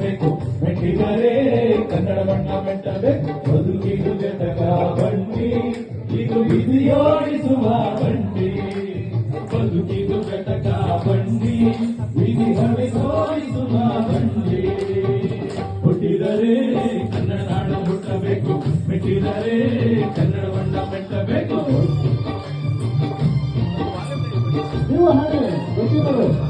ಮೆಟ್ಟಬೇಕು ಮೆಟ್ಟಿದರೆ ಕನ್ನಡ ಬಣ್ಣ ಮೆಟ್ಟಬೇಕು ಬದುಕಿದು ಜಟಕ ಬಂಡಿ ಇದು ವಿಧಿಯೋಡಿಸುವ ಬಂಡಿ ಬದುಕಿದು ಜಟಕ ಬಂಡಿ ವಿಧಿ ಹೊಡೆಸೋಡಿಸುವ ಬಂಡಿ ಹುಟ್ಟಿದರೆ ಕನ್ನಡ ನಾಡ ಹುಟ್ಟಬೇಕು ಮೆಟ್ಟಿದರೆ ಕನ್ನಡ ಬಣ್ಣ ಮೆಟ್ಟಬೇಕು ನೀವು ಹಾಗೆ ಗೊತ್ತಿರೋರು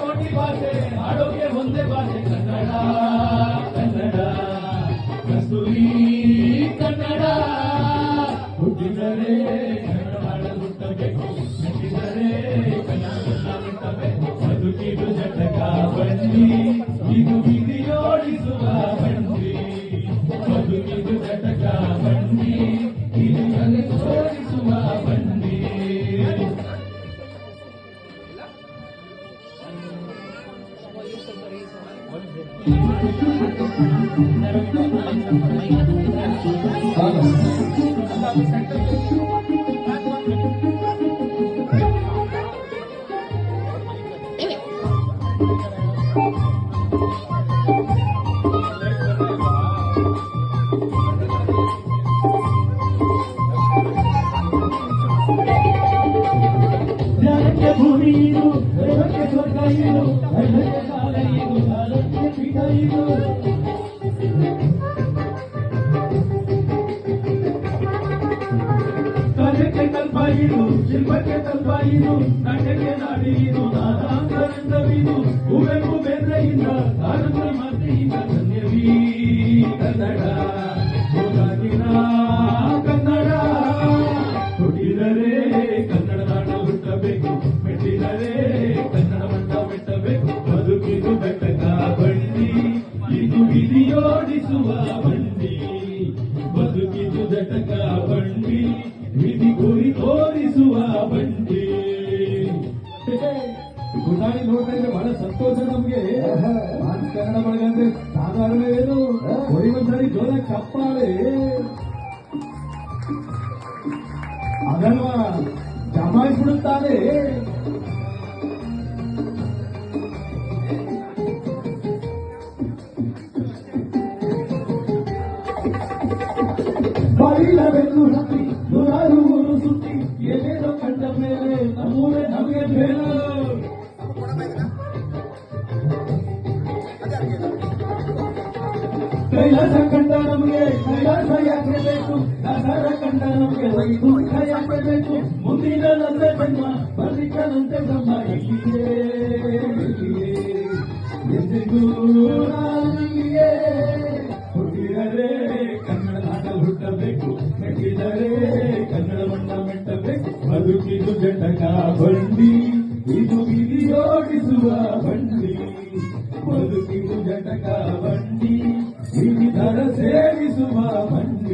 ಕೋಟಿ ಭಾಷೆ ಹಾಡೋಕೆ ಒಂದೇ ಭಾಷೆ, ಕನ್ನಡ ಕನ್ನಡ. ಕಸ್ತೂರಿ ಕನ್ನಡ. ಹುಟ್ಟಿದರೆ ಕನ್ನಡ ಹುಟ್ಟಬೇಕು ಮೆಟ್ಟಿದರೆ ಕನ್ನಡ ಹುಟ್ಟಬೇಕು ಬದುಕಿದು ಜಟಕ ಬನ್ನಿ, ಇದು Amen. ಕಾಲಕ್ಕೆ ಪೀಠ ಇದು ಕಾರ್ಯಕ್ಕೆ ಕಲ್ಪ ಇದು ಶಿಲ್ಪಕ್ಕೆ ಕಲ್ಪ ಇದು ನಾಟ್ಯಕ್ಕೆ ನಾಡಿ ಇದು ನಾನಾಂತರಂಗವಿದು ಕುವೆಂಪು ಬೇಂದ್ರೆಯಿಂದ ಕಾರಂತರ ಮಾತೆಯಿಂದ ಜಟಕ ಬಂಡಿ, ವಿಧಿ ಗುರಿ ತೋರಿಸುವ ಬಂಡಿ. ಗುಟಾಣಿ ನೋಡ್ತಾ ಇದ್ರೆ ಬಹಳ ಸಂತೋಷ ನಮ್ಗೆ. ಕನ್ನಡ ಬಳಗ ಅಂದ್ರೆ ಸಾಧಾರಣ ಏನು? ಒಂದ್ಸರಿ ಜೋರ ಕಪ್ಪಾಳೆ ಅದಲ್ವಾ? ಜಮಾಯಿಸ್ಬಿಡುತ್ತಾರೆ. ಬರೀಲ ಬೆನ್ನು ಹತ್ತಿ ನೂರಾರು ಊರು ಸುತ್ತಿ ಏನೇನೋ ಕಂಡ ಮೇಲೆ ನಮ್ಮೂರೇ ನಮಗೆ ಬೇಡ ಕೈಲಾಸ ಕಂಡ ನಮಗೆ ಕೈಲಾಸ ಯಾಕೆ ಬೇಕು ದಾಸರ ಕಂಡ ನಮಗೆ ವೈಕುಂಠ ಯಾಕೆ ಬೇಕು ಮುಂದಿನ ನಂತೆ ಜನ್ಮ ಬರ್ಲಿಕ್ಕನಂತೆ ಬ್ರಹ್ಮ ಎಲ್ಲಿಯೇ ಎಲ್ಲಿಯೇ ಎಂದಿಗೂ ನಾನು ಬಂಡಿ ಇದು ವಿಧಿಯೋಡಿಸುವ ಬಂಡಿ ಬದುಕಿದು ಜಟಕ ಬಂಡಿ ವಿವಿಧರ ಸೇರಿಸುವ ಬಂಡಿ